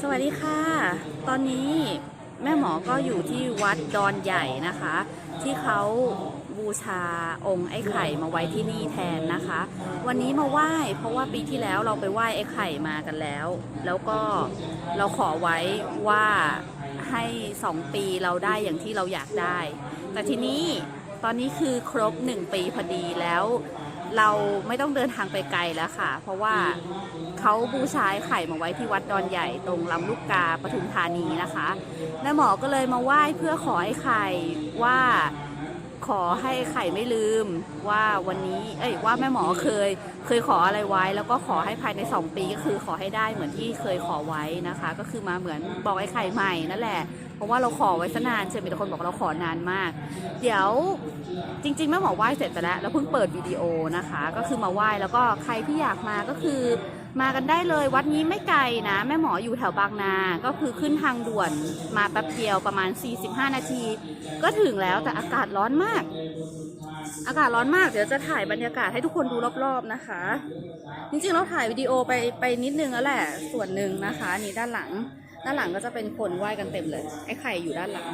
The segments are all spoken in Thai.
สวัสดีค่ะ ตอนนี้แม่หมอก็อยู่ที่วัดดอนใหญ่นะคะ ที่เขาบูชาองค์ไอ้ไข่มาไว้ที่นี่แทนนะคะ วันนี้มาไหว้เพราะว่าปีที่แล้วเราไปไหว้ไอ้ไข่มากันแล้ว แล้วก็เราขอไว้ว่าให้สองปีเราได้อย่างที่เราอยากได้ แต่ทีนี้ตอนนี้คือครบหนึ่งปีพอดีแล้ว เราไม่ต้องเดินทางไปไกลแล้วค่ะ เพราะว่าเขาบูชาไอ้ไข่มาไว้ที่วัดดอนใหญ่ตรงลำลูกกาปทุมธานีนะคะแม่หมอก็เลยมาไหว้เพื่อขอไอ้ไข่ว่า ขอให้ไข่ไม่ลืมว่าวันนี้ เอ้ยว่าแม่หมอเคย เคยขออะไรไว้ แล้วก็ขอให้ภายใน 2 ปีก็คือขอให้ได้เหมือนที่เคยขอไว้นะคะ ก็คือมาเหมือนบอกไอ้ไข่ใหม่นั่นแหละ เพราะว่าเราขอไว้ซะนานเชื่อมีแต่คนบอกเราขอนานมาก เดี๋ยวจริงๆแม่หมอไหว้เสร็จไปแล้วแล้วเพิ่งเปิดวิดีโอนะคะ ก็คือมาไหว้แล้วก็ใครที่อยากมาก็คือ มากันได้เลยวัดนี้ไม่ไกลนะ แม่หมออยู่แถวบางนา ก็คือขึ้นทางด่วนมาแป๊บเดียวประมาณ 45 นาที ก็ถึงแล้วแต่อากาศร้อนมาก อากาศร้อนมากเดี๋ยวจะถ่ายบรรยากาศให้ทุกคนดูรอบๆนะคะ จริงๆเราถ่ายวิดีโอไปไปนิดนึงแล้วแหละส่วนหนึ่งนะคะนี่ด้านหลัง ด้านหลังก็จะเป็นคนไหว้กันเต็มเลยไอ้ไข่อยู่ด้านหลัง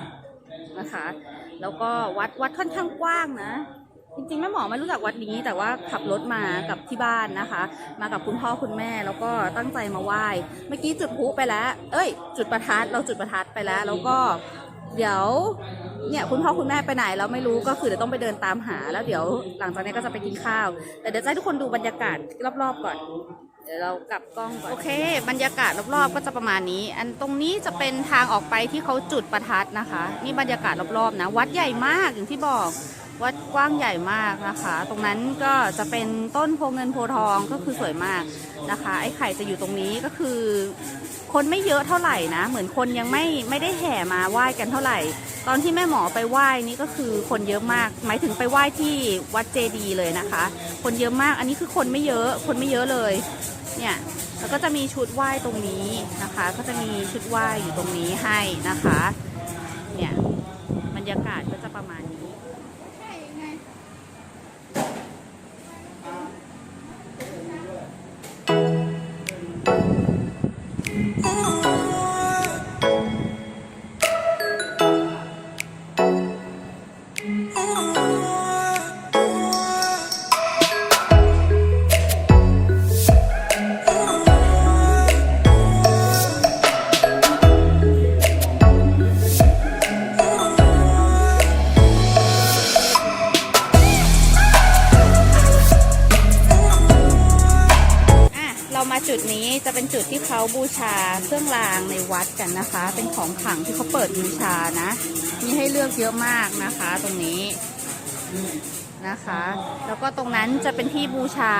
นะคะ แล้วก็วัดวัดค่อนข้างกว้างนะ จริงๆแม่หมอไม่รู้จักวัดนี้ แต่ว่าขับรถมากับที่บ้านนะคะ มากับคุณพ่อคุณแม่แล้วก็ตั้งใจมาไหว้เมื่อกี้จุดพลุไปแล้ว เอ้ย จุดประทัดเราจุดประทัดไปแล้ว แล้วก็เดี๋ยวเนี่ยคุณพ่อคุณแม่ไปไหนเราไม่รู้ก็คือเดี๋ยวต้องไปเดินตามหา แล้วเดี๋ยวหลังจากนี้ก็จะไปกินข้าว แต่เดี๋ยวจะให้ทุกคนดูบรรยากาศรอบๆก่อน เดี๋ยวเรากลับกล้องก่อนโอเค บรรยากาศรอบๆก็จะประมาณนี้ อันตรงนี้จะเป็นทางออกไปที่เขาจุดประทัดนะคะ นี่บรรยากาศรอบๆนะวัดใหญ่มากอย่างที่บอก วัดกว้างใหญ่มากนะคะ ตรงนั้นก็จะเป็นต้นโพเงินโพทองก็คือสวยมากนะคะ ไอ้ไข่จะอยู่ตรงนี้ก็คือ คนไม่เยอะเท่าไหร่นะ เหมือนคนยังไม่ไม่ได้แห่มาไหว้กันเท่าไหร่ ตอนที่แม่หมอไปไหว้นี่ก็คือคนเยอะมาก หมายถึงไปไหว้ที่วัดเจดีย์เลยนะคะ คนเยอะมาก อันนี้คือคนไม่เยอะ คนไม่เยอะเลย เนี่ยแล้วก็จะมีชุดไหว้ตรงนี้นะคะ ก็จะมีชุดไหว้อยู่ตรงนี้ให้นะคะ เนี่ยบรรยากาศก็จะประมาณนี้ เรามาจุดนี้จะเป็นจุดที่เขาบูชาเครื่องรางในวัดกันนะคะ เป็นของขลังที่เขาเปิดบูชานะ มีให้เลือกเยอะมากนะคะ ตรงนี้นะคะ แล้วก็ตรงนั้นจะเป็นที่บูชา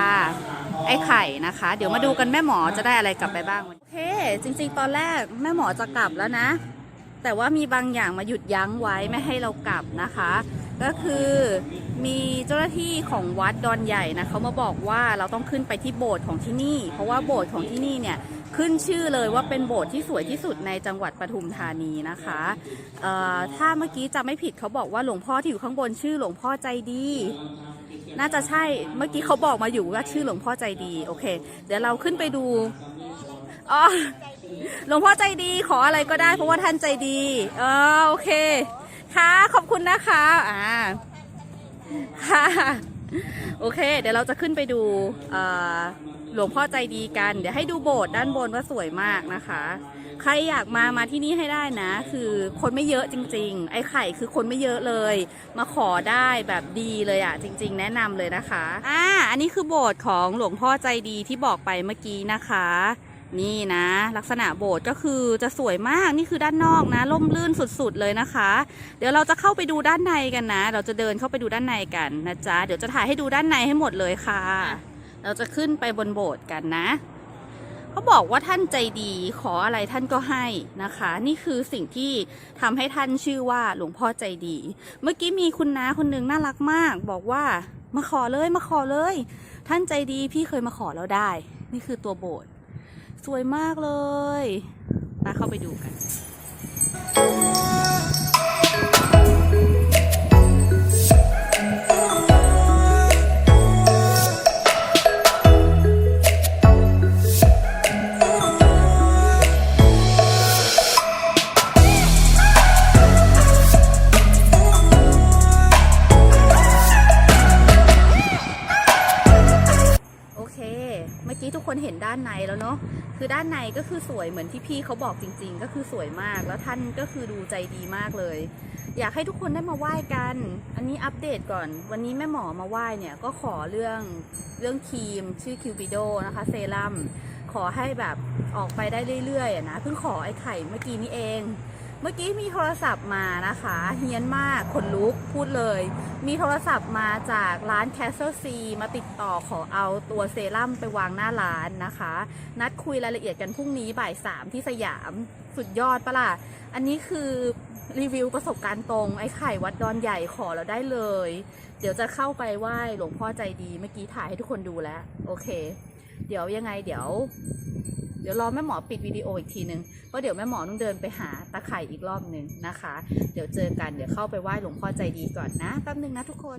ไอ้ไข่นะคะ เดี๋ยวมาดูกันแม่หมอจะได้อะไรกลับไปบ้างโอเค จริง ๆ ตอนแรกแม่หมอจะกลับแล้วนะ แต่ว่ามีบางอย่างมาหยุดยั้งไว้ไม่ให้เรากลับนะคะ ก็คือมีเจ้าหน้าที่ของวัดดอนใหญ่นะเขามาบอกว่าเราต้องขึ้นไปที่โบสถ์ของที่นี่ เพราะว่าโบสถ์ของที่นี่เนี่ยขึ้นชื่อเลยว่าเป็นโบสถ์ที่สวยที่สุดในจังหวัดปทุมธานีนะคะถ้าเมื่อกี้จำไม่ผิดเขาบอกว่าหลวงพ่อที่อยู่ข้างบนชื่อหลวงพ่อใจดี น่าจะใช่เมื่อกี้เขาบอกมาอยู่ว่าชื่อหลวงพ่อใจดีโอเค เดี๋ยวเราขึ้นไปดูอ๋อหลวงพ่อใจดีขออะไรก็ได้เพราะว่าท่านใจดีเออโอเค ค่ะ ขอบคุณนะคะอ่าค่ะ โอเค เดี๋ยวเราจะขึ้นไปดูหลวงพ่อใจดีกัน เดี๋ยวให้ดูโบสถ์ด้านบนว่าสวยมากนะคะ ใครอยากมามาที่นี่ให้ได้นะ คือคนไม่เยอะจริง ๆ ไอ้ไข่คือคนไม่เยอะเลย มาขอได้แบบดีเลยอะ จริง ๆ แนะนำเลยนะคะอ่าอันนี้คือโบสถ์ของหลวงพ่อใจดีที่บอกไปเมื่อกี้นะคะ นี่นะ ลักษณะโบสถ์ก็คือจะสวยมากนี่คือด้านนอกนะร่มรื่นสุดๆเลยนะคะ เดี๋ยวเราจะเข้าไปดูด้านในกันนะ เราจะเดินเข้าไปดูด้านในกันนะจ๊ะเดี๋ยวจะถ่ายให้ดูด้านในให้หมดเลยค่ะ เราจะขึ้นไปบนโบสถ์กันนะเขาบอกว่าท่านใจดีขออะไรท่านก็ให้นะคะ นี่คือสิ่งที่ทำให้ท่านชื่อว่าหลวงพ่อใจดี เมื่อกี้มีคุณน้าคนหนึ่งน่ารักมาก บอกว่ามาขอเลยมาขอเลย ท่านใจดีพี่เคยมาขอแล้วได้ นี่คือตัวโบสถ์ สวยมากเลยมาเข้าไปดูกัน เมื่อกี้ทุกคนเห็นด้านในแล้วเนาะคือด้านในก็คือสวยเหมือนที่พี่เขาบอกจริง ๆ ก็คือสวยมากแล้วท่านก็คือดูใจดีมากเลย อยากให้ทุกคนได้มาไหว้กัน อันนี้อัปเดตก่อน วันนี้แม่หมอมาไหว้เนี่ยก็ขอเรื่องเรื่องครีม ชื่อคิวปิโดนะคะเซรั่มขอให้แบบออกไปได้เรื่อยๆนะเพิ่งขอไอ้ไข่เมื่อกี้นี้เอง เมื่อกี้มีโทรศัพท์มานะคะเฮี้ยนมากขนลุกพูดเลย มีโทรศัพท์มาจากร้าน Castle C มาติดต่อขอเอาตัวเซรั่มไปวางหน้าร้านนะคะ นัดคุยรายละเอียดกันพรุ่งนี้บ่ายสามที่สยามสุดยอดปะล่ะ อันนี้คือรีวิวประสบการณ์ตรง ไอ้ไข่วัดดอนใหญ่ขอเราได้เลย เดี๋ยวจะเข้าไปไหว้หลวงพ่อใจดีเมื่อกี้ถ่ายให้ทุกคนดูแล้ว โอเค เดี๋ยวยังไงเดี๋ยว เดี๋ยวรอแม่หมอปิดวิดีโออีกทีนึงเพราะเดี๋ยวแม่หมอต้องเดินไปหาตาไข่อีกรอบหนึ่งนะคะ เดี๋ยวเจอกันเดี๋ยวเข้าไปไหว้หลวงพ่อใจดีก่อนนะแป๊บนึงนะทุกคน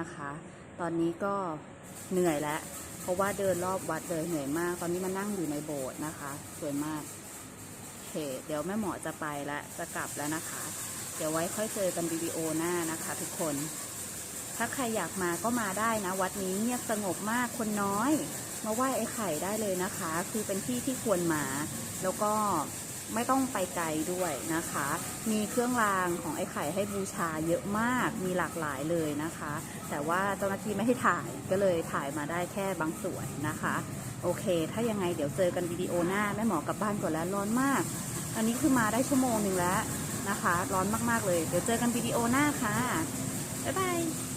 นะคะ ตอนนี้ก็เหนื่อยแล้ว เพราะว่าเดินรอบวัดเลยเหนื่อยมาก ตอนนี้มานั่งอยู่ในโบสถ์นะคะ สวยมากโอเคเดี๋ยวแม่หมอจะไปแล้วจะกลับแล้วนะคะ เดี๋ยวไว้ค่อยเจอกันวิดีโอหน้านะคะ ทุกคน ถ้าใครอยากมาก็มาได้นะ วัดนี้เงียบสงบมากคนน้อย มาไหว้ไอ้ไข่ได้เลยนะคะ คือเป็นที่ที่ควรมา แล้วก็ ไม่ต้องไปไกลด้วยนะคะ มีเครื่องรางของไอ้ไข่ให้บูชาเยอะมาก มีหลากหลายเลยนะคะ แต่ว่าเจ้าหน้าที่ไม่ให้ถ่ายก็เลยถ่ายมาได้แค่บางส่วนนะคะ โอเค ถ้ายังไงเดี๋ยวเจอกันวิดีโอหน้าแม่หมอกลับบ้านก่อนแล้วร้อนมาก อันนี้คือมาได้ชั่วโมงหนึ่งแล้วนะคะ ร้อนมากๆเลย เดี๋ยวเจอกันวิดีโอหน้าค่ะบ๊ายบาย